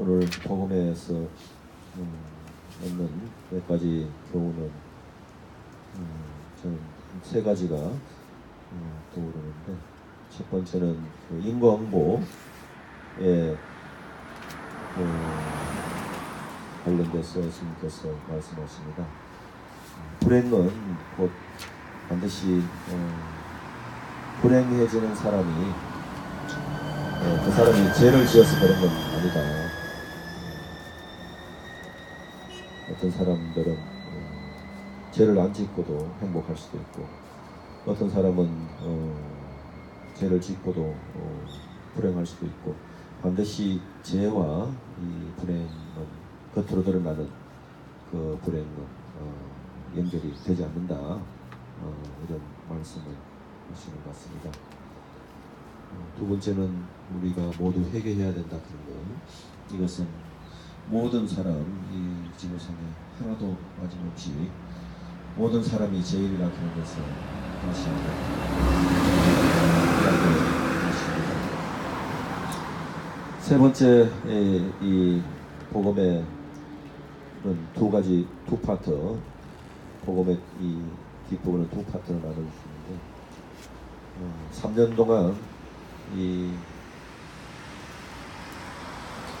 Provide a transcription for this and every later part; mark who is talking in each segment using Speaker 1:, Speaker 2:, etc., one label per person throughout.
Speaker 1: 오늘 복음에서 음, 얻는 몇 가지 교훈은 음, 저는 세 가지가 음, 떠오르는데 첫 번째는 그 인과응보에 그 관련돼서 예수님께서 말씀하십니다. 불행은 곧 반드시 어, 불행해지는 사람이 어, 그 사람이 죄를 지어서 그런 건 아니다. 어떤 사람들은 어, 죄를 안 짓고도 행복할 수도 있고 어떤 사람은 어, 죄를 짓고도 어, 불행할 수도 있고 반드시 죄와 이 불행은 겉으로 드러나는 그 불행은 어, 연결이 되지 않는다 어, 이런 말씀을 하시는 것 같습니다. 어, 두 번째는 우리가 모두 회개해야 된다 그런 것 이것은 모든 사람 이 지구상에 하나도 빠짐없이 모든 사람이 죄인이라 그런 것을 다시 한번. 세 번째 에, 이 복음의 두 가지 두 파트 복음의 이 뒷부분은 두 파트로 나눠주시는데 어, 3년 동안 이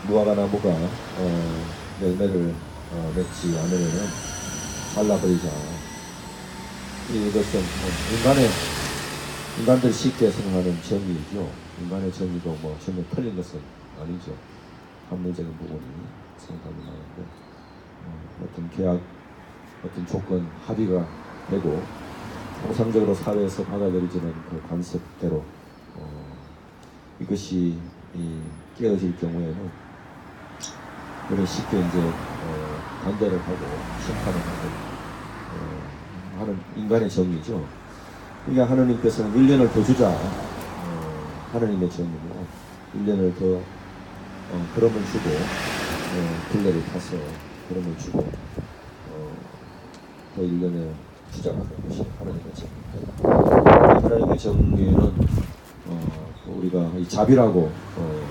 Speaker 1: 무화과 나무가 어, 열매를 어, 맺지 않으면 잘라버리자. 이것은 뭐 인간의 인간들 쉽게 생각하는 정의죠. 인간의 정의도 뭐 전혀 틀린 것은 아니죠. 합리적인 부분이 생각이 나는데 어, 어떤 계약, 어떤 조건 합의가 되고 통상적으로 사회에서 받아들여지는 그 관습대로 어, 이것이 이 깨어질 경우에는 우리 쉽게 이제 어, 반대를 하고 심판을 하고 어, 하는 인간의 정의죠. 그러니까 하나님께서는 1년을 더 주자. 어, 하나님의 정의고 1년을 더 어, 그럼을 주고 어, 굴레를 타서 그럼을 주고 어, 더 1년에 주자가 하는 것이 하나님의 정의입니다. 하나님의 정의는 어, 우리가 이 자비라고 어,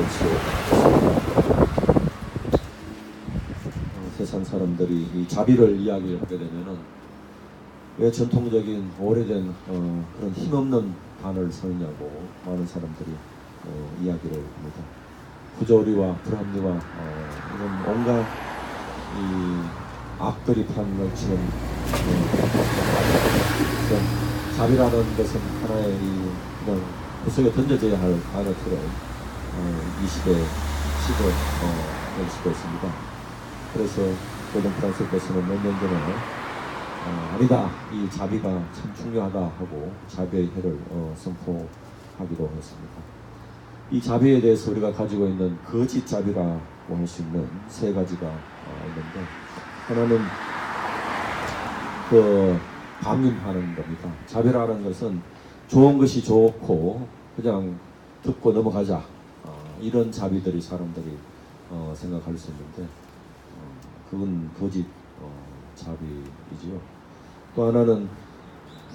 Speaker 1: 있습니다. 어, 세상 사람들이 이 자비를 이야기하게 되면은 왜 전통적인 오래된 어, 그런 힘없는 단어를 쓰느냐고 많은 사람들이 어, 이야기를 합니다. 부조리와 불합리와 어, 이런 온갖 이 악들이 파는 것처럼 어, 자비라는 것은 하나의 이 그런 구석에 던져져야 할 단어처럼 어, 이 시대 시도 어, 될 수도 있습니다. 그래서 골든 프랑스께서는 몇 년 전에 어, 아니다 이 자비가 참 중요하다 하고 자비의 해를 어, 선포하기도 했습니다. 이 자비에 대해서 우리가 가지고 있는 거짓 자비라고 할 수 있는 세 가지가 어, 있는데 하나는 그 방임하는 겁니다. 자비라는 것은 좋은 것이 좋고 그냥 듣고 넘어가자 어, 이런 자비들이 사람들이 어, 생각할 수 있는데 어, 그건 거짓 어, 자비이지요. 또 하나는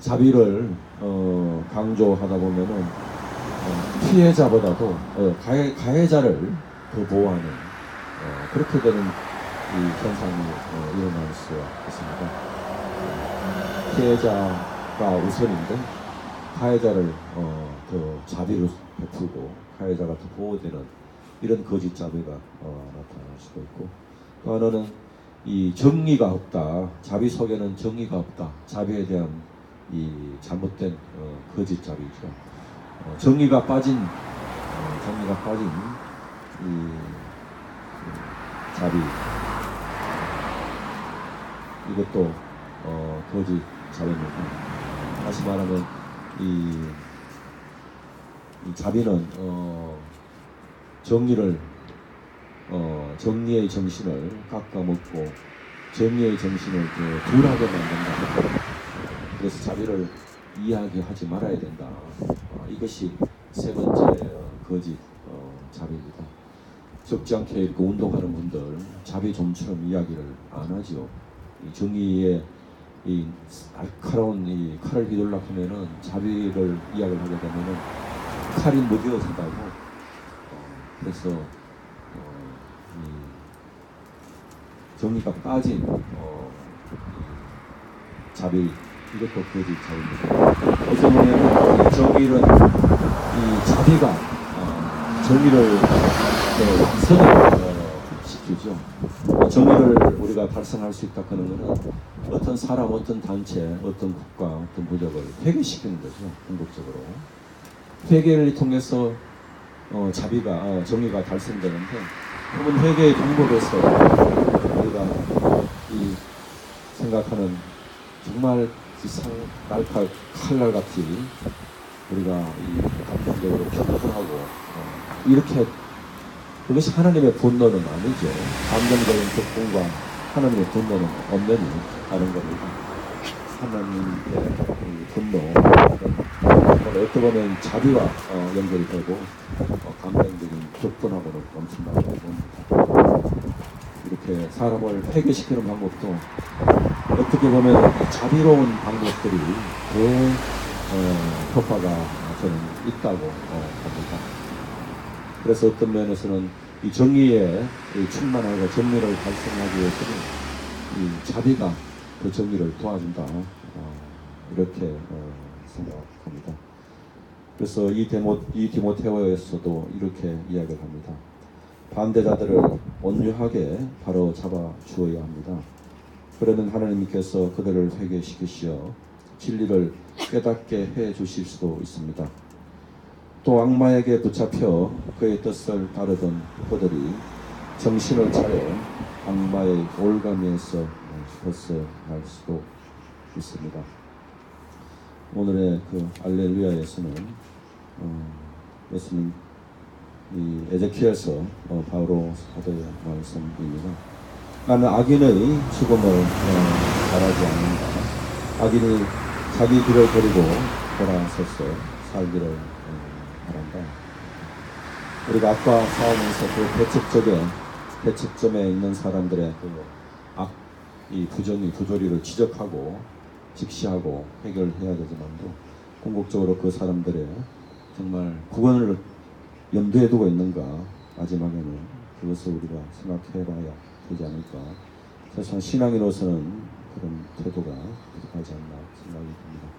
Speaker 1: 자비를 어, 강조하다 보면은 어, 피해자보다도 어, 가해, 가해자를 더 보호하는 어, 그렇게 되는 이 현상이 어, 일어날 수 있습니다. 피해자가 우선인데 가해자를 어, 더 자비로 베풀고 가해자가 더 보호되는 이런 거짓 자비가 어, 나타날 수도 있고 또 하나는 이 정의가 없다. 자비 속에는 정의가 없다. 자비에 대한 이 잘못된 어, 거짓 자비죠. 어, 정의가 빠진 어, 정의가 빠진 이, 이 자비. 이것도 어, 거짓 자비입니다. 다시 말하면 이, 이 자비는 어, 정의를 어, 정리의 정신을 깎아먹고 정의의 정신을 그 둔하게 만든다. 그래서 자비를 이야기하지 말아야 된다. 어, 이것이 세 번째 어, 거짓 어, 자비입니다. 적지 않게 이렇게 운동하는 분들 자비 좀처럼 이야기를 안 하지요. 이 정의의 이 날카로운 이 칼을 휘둘러 하면은 자비를 이야기를 하게 되면은 칼이 무거워진다고 어, 그래서 어, 이 정리가 빠진 어, 이 자비 이것도 거짓 자비입니다. 어떻게 보면 이 정의는 이 자비가 어, 정의를 네, 완성을 어, 시키죠. 어, 정의를 우리가 달성할 수 있다 하는 것은 어떤 사람, 어떤 단체, 어떤 국가, 어떤 부족을 회개시키는 거죠. 궁극적으로 회개를 통해서 어, 자비가 어, 정의가 달성되는데 그러면 회개의 방법에서 우리가 이 생각하는 정말 이상 날칼 칼날 같이 우리가 이 감정적으로 평등하고 어, 이렇게 그것이 하나님의 분노는 아니죠. 감정적인 격분과 하나님의 분노는 없느니 하는 겁니다. 하나님의 이 분노, 그건 어떻게 보면 자비와 어, 연결이 되고 어, 감정적인 격분하고는 엄청나게. 이렇게 사람을 회개시키는 방법도 어떻게 보면 이 자비로운 방법들이 더 어, 효과가 저는 있다고 어, 봅니다. 그래서 어떤 면에서는 이 정의에 이 충만하고 정리를 달성하기 위해서는 이 자비가 그 정의를 도와준다 어, 이렇게 어, 생각합니다. 그래서 이 데모 이 디모테오에서도 이렇게 이야기를 합니다. 반대자들을 온유하게 바로 잡아 주어야 합니다. 그러면 하나님께서 그들을 회개시키시어 진리를 깨닫게 해 주실 수도 있습니다. 또 악마에게 붙잡혀 그의 뜻을 따르던 그들이 정신을 차려 악마의 올가미에서 벗어날 수도 있습니다. 오늘의 그 알렐루야에서는 어, 예수님 이 에제키엘서 어, 바로 사도의 말씀입니다. 나는 악인의 죽음을 어, 바라지 않는다. 악인이 자기 길을 버리고 돌아서서 살기를 어, 바란다. 우리가 아까 싸우면서 그 대책적에 대책점에 있는 사람들의 그 악, 이 부정이 부조리를 지적하고 직시하고 해결해야 되지만도 궁극적으로 그 사람들의 정말 구원을 염두에 두고 있는가 마지막에는 그것을 우리가 생각해봐야 되지 않을까 사실 신앙인으로서는 그런 태도가 부족하지 않나 생각이 듭니다.